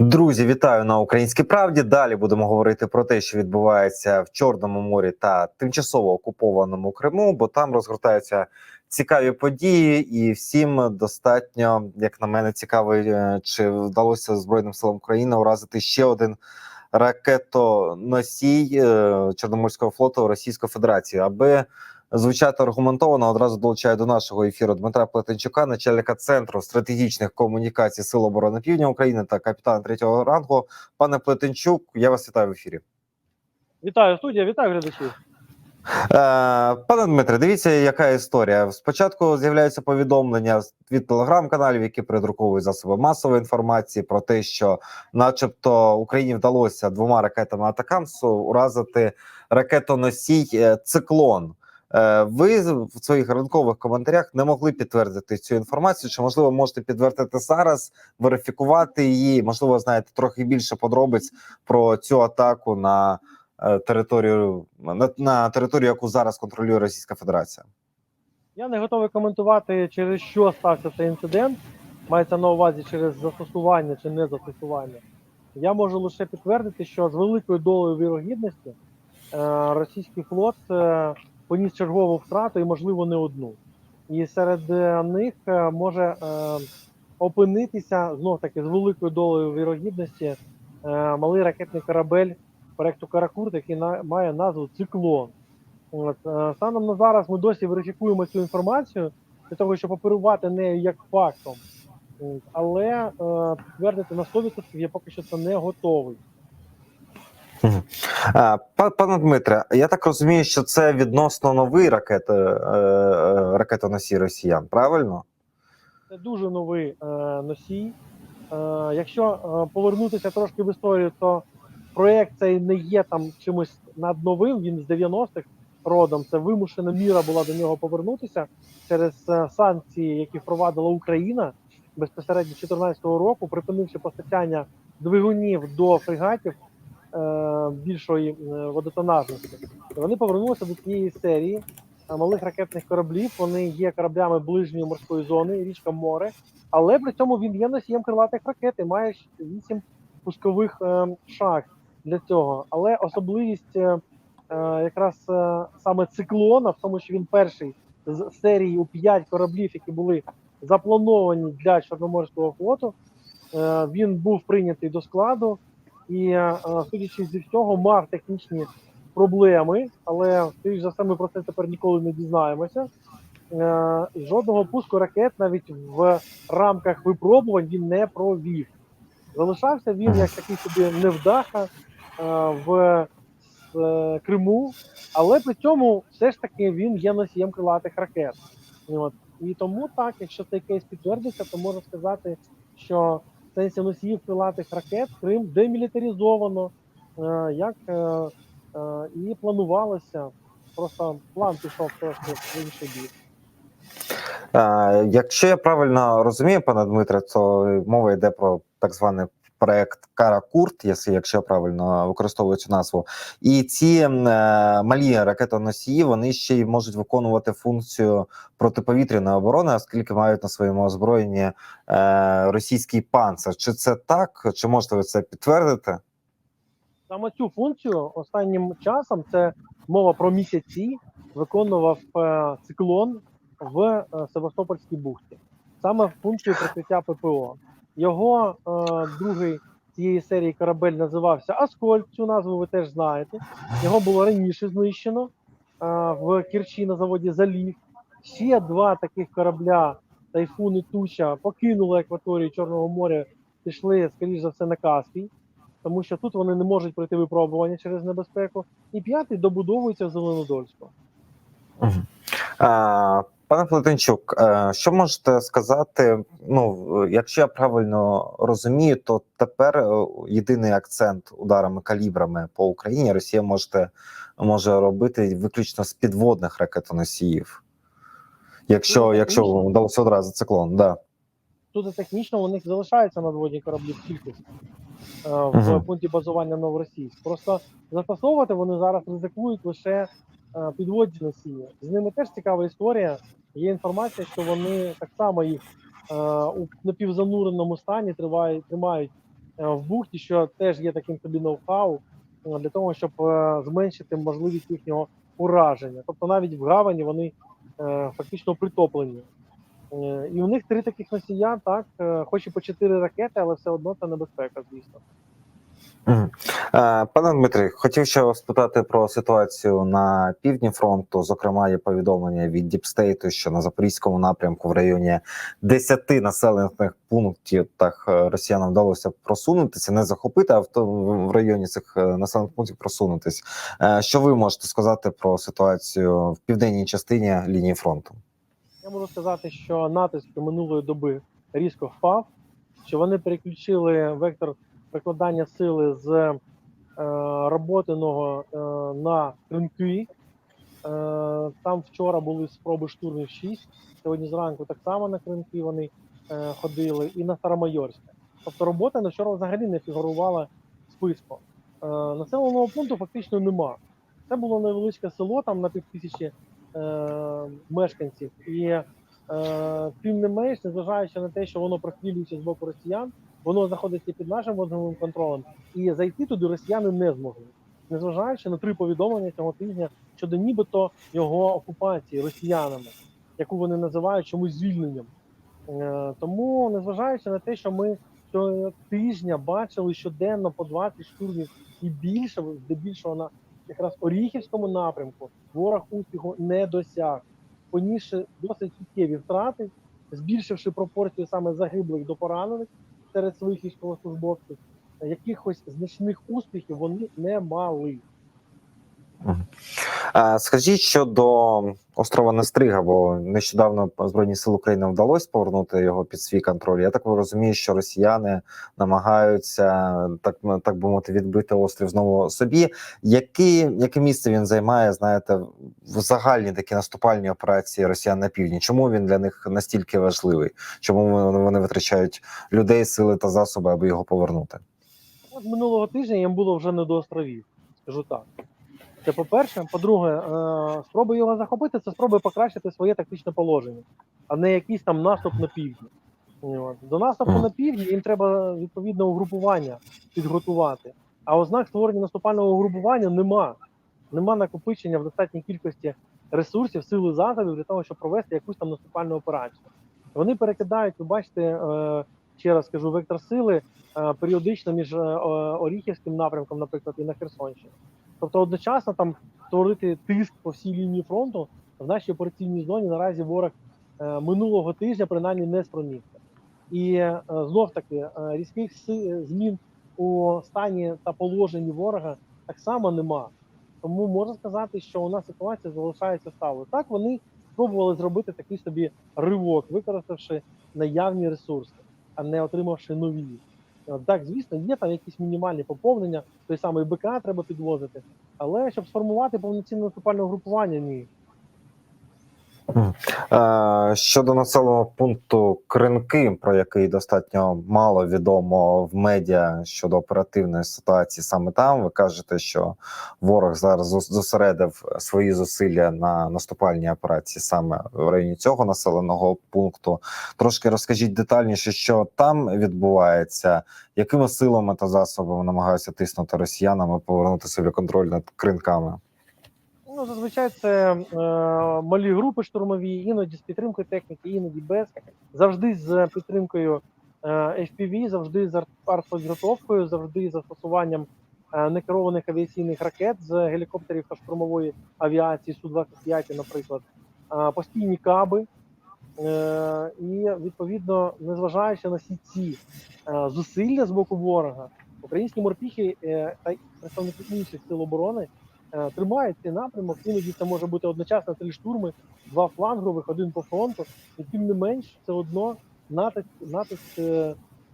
Друзі, вітаю на українській правді. Далі будемо говорити про те, що відбувається в Чорному морі та тимчасово окупованому Криму, бо там розгортаються цікаві події, і всім достатньо, як на мене, цікаво, е, чи вдалося Збройним силам України уразити ще один ракетоносій е, Чорноморського флоту Російської Федерації, аби звучати аргументовано. Одразу долучаю до нашого ефіру Дмитра Плетенчука, начальника центру стратегічних комунікацій Сил оборони Півдня України та капітана третього рангу. Пане Плетенчук, я вас вітаю в ефірі. Вітаю студія, вітаю глядачів. Е, Пане Дмитре, дивіться, яка історія. Спочатку з'являються повідомлення від телеграм-каналів, які придруковують засоби масової інформації про те, що, начебто, Україні вдалося двома ракетами Атакамсу уразити ракетоносій е, циклон. Е, Ви в своїх ранкових коментарях не могли підтвердити цю інформацію. Чи можливо можете підтвердити зараз, верифікувати її? Можливо, знаєте трохи більше подробиць про цю атаку на територію на, на територію, яку зараз контролює Російська Федерація. Я не готовий коментувати, через що стався цей інцидент. Мається на увазі через застосування чи не застосування. Я можу лише підтвердити, що з великою долею вірогідності е, російський флот е, поніс чергову втрату і, можливо, не одну. І серед е, них е, може е, опинитися знов таки з великою долею вірогідності е, малий ракетний корабель проекту Каракурт, який на, має назву Циклон. От, е, станом на зараз ми досі верифікуємо цю інформацію для того, щоб оперувати нею як фактом. От, але е, підтвердити на 100% я поки що це не готовий. Пане Дмитре, я так розумію, що це відносно новий ракет, е, е, ракетоносій росіян, правильно? Це дуже новий е, носій. Е, якщо е, повернутися трошки в історію, то проект цей не є там чимось надновим. Він з 90-х родом. Це вимушена міра була до нього повернутися через е, санкції, які впровадила Україна безпосередньо з 2014 року, припинивши постачання двигунів до фрегатів е, більшої е, водотонажності. Вони повернулися до цієї серії е, малих ракетних кораблів. Вони є кораблями ближньої морської зони, річка море, але при цьому він є носієм крилатих ракет і має вісім пускових е, шахт для цього. Але особливість е, е, якраз е, саме циклона, в тому, що він перший з серії у п'ять кораблів, які були заплановані для Чорноморського флоту. Він був прийнятий до складу і, судячи зі всього, мав технічні проблеми, але скоріш за все, ми про це тепер ніколи не дізнаємося. Жодного пуску ракет навіть в рамках випробувань він не провів. Залишався він як такий собі невдаха в е, Криму, але при цьому все ж таки він є носієм крилатих ракет. От. І тому так, якщо цей кейс підтвердиться, то можна сказати, що в сенсі носіїв крилатих ракет Крим демілітаризовано, е, як е, е, і планувалося. Просто план пішов трошки в інший бік. Е, Якщо я правильно розумію, пане Дмитре, то мова йде про так званий проект Каракурт, якщо я правильно використовую цю назву. І ці е, малі ракетоносії вони ще й можуть виконувати функцію протиповітряної оборони, оскільки мають на своєму озброєнні е, російський панцир. Чи це так? Чи можете ви це підтвердити? Саме цю функцію останнім часом це мова про місяці виконував е, циклон в Севастопольській бухті. Саме функцію прикриття ППО. Його е, другий цієї серії корабель називався Аскольд. Цю назву ви теж знаєте. Його було раніше знищено е, в Керчі на заводі Залів. Ще два таких корабля Тайфун і Туча покинули акваторію Чорного моря, пішли, скоріш за все, на Каспій тому що тут вони не можуть пройти випробування через небезпеку. І п'ятий добудовується в Зеленодольську. Пане Плетенчук, е, що можете сказати? Ну, якщо я правильно розумію, то тепер е, єдиний акцент ударами калібрами по Україні Росія може, може робити виключно з підводних ракетоносіїв. Якщо, Ну, якщо вдалося одразу циклон, да. Тут технічно у них залишаються надводні кораблі в кількості е, в Мгм. пункті базування Новоросійськ. Просто застосовувати вони зараз ризикують лише підводні носії. З ними теж цікава історія. Є інформація, що вони так само їх е, у напівзануреному стані тривають, тримають е, в бухті, що теж є таким собі ноу-хау е, для того, щоб е, зменшити можливість їхнього ураження. Тобто навіть в гавані вони е, фактично притоплені. Е, І у них три таких носія, так, е, хоч і по чотири ракети, але все одно це небезпека, звісно. Е, Пане Дмитрий, хотів ще спитати про ситуацію на півдні фронту. Зокрема, є повідомлення від Діпстейту, що на запорізькому напрямку в районі 10 населених пунктів так е, росіянам вдалося просунутися, не захопити, а в в районі цих е, населених пунктів просунутись. Е, Що ви можете сказати про ситуацію в південній частині лінії фронту? Я можу сказати, що натиск минулої доби різко впав, що вони переключили вектор прикладання сили з е, роботиного е, на ринки. Е, там вчора були спроби штурмів 6, сьогодні зранку так само на кринки вони е, ходили, і на Старомайорське. Тобто робота на вчора взагалі не фігурувала списку. Е, населеного пункту фактично нема. Це було невеличке село, там на півтисячі е, мешканців. І е, тим не менш, незважаючи на те, що воно прострілюється з боку росіян, воно знаходиться під нашим вогневим контролем, і зайти туди росіяни не змогли, незважаючи на три повідомлення цього тижня щодо нібито його окупації росіянами, яку вони називають чомусь звільненням. Е, тому, незважаючи на те, що ми цього тижня бачили щоденно по 20 штурмів і більше, здебільшого на якраз Оріхівському напрямку, ворог успіху не досяг, понісши досить суттєві втрати, збільшивши пропорцію саме загиблих до поранених серед своїх військовослужбовців, якихось значних успіхів вони не мали. Скажіть щодо острова Нестрига, бо нещодавно Збройні сили України вдалося повернути його під свій контроль. Я так розумію, що росіяни намагаються так так би мовити відбити острів знову собі. Які, яке місце він займає? Знаєте, в загальній такі наступальні операції Росіян на півдні? Чому він для них настільки важливий? Чому вони витрачають людей, сили та засоби, аби його повернути? Минулого тижня їм було вже не до островів, скажу так. Це по-перше. По-друге, е, спроби його захопити це спроби покращити своє тактичне положення, а не якийсь там наступ на півдні. До наступу на півдні їм треба відповідне угрупування підготувати. А ознак створення наступального угрупування нема. Нема накопичення в достатній кількості ресурсів, сил і засобів для того, щоб провести якусь там наступальну операцію. Вони перекидають, ви бачите, е, ще раз скажу, вектор сили е, періодично між Оріхівським напрямком, наприклад, і на Херсонщині. Тобто одночасно там створити тиск по всій лінії фронту в нашій операційній зоні наразі ворог е, минулого тижня принаймні не спромігся. І е, знов таки е, різких змін у стані та положенні ворога так само нема. Тому можна сказати, що у нас ситуація залишається сталою. Так вони спробували зробити такий собі ривок, використавши наявні ресурси, а не отримавши нові. Е, Так, звісно, є там якісь мінімальні поповнення, той самий БК треба підвозити, але щоб сформувати повноцінне наступальне групування, ні. Е, Щодо населеного пункту Кринки, про який достатньо мало відомо в медіа щодо оперативної ситуації саме там, ви кажете, що ворог зараз зосередив свої зусилля на наступальній операції саме в районі цього населеного пункту. Трошки розкажіть детальніше, що там відбувається, якими силами та засобами намагаються тиснути росіянам і повернути собі контроль над кринками. Ну, зазвичай це е, малі групи штурмові, іноді з підтримкою техніки, іноді без. Завжди з підтримкою е, FPV, завжди з арт- артпідготовкою, завжди з застосуванням е, некерованих авіаційних ракет з гелікоптерів та штурмової авіації Су-25, наприклад, е, постійні каби. Е, і відповідно, незважаючи на всі ці е, зусилля з боку ворога, українські морпіхи е, та представники інших сил оборони е, тримають цей напрямок. Іноді це може бути одночасно три штурми, два флангових, один по фронту. І тим не менш, все одно натиск, натиск е,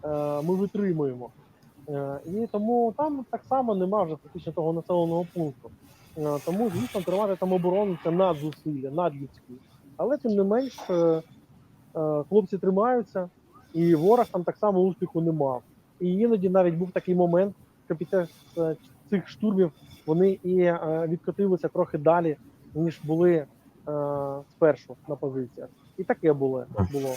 е, ми витримуємо. І тому там так само нема вже фактично того населеного пункту. Тому, звісно, тримати там оборону це надзусилля, надлюдські. Але тим не менш, хлопці тримаються, і ворог там так само успіху не мав. І іноді навіть був такий момент, що е, цих штурмів вони і е, відкотилися трохи далі, ніж були е, спершу на позиціях. І таке було. було.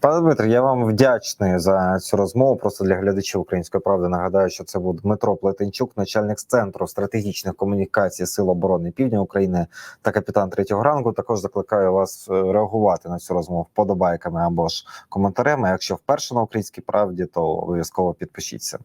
Пане Дмитре, я вам вдячний за цю розмову. Просто для глядачів української правди нагадаю, що це був Дмитро Плетенчук, начальник центру стратегічних комунікацій Сил оборони Півдня України та капітан третього ранку. Також закликаю вас е, реагувати на цю розмову вподобайками або ж коментарями. Якщо вперше на українській правді, то обов'язково підпишіться.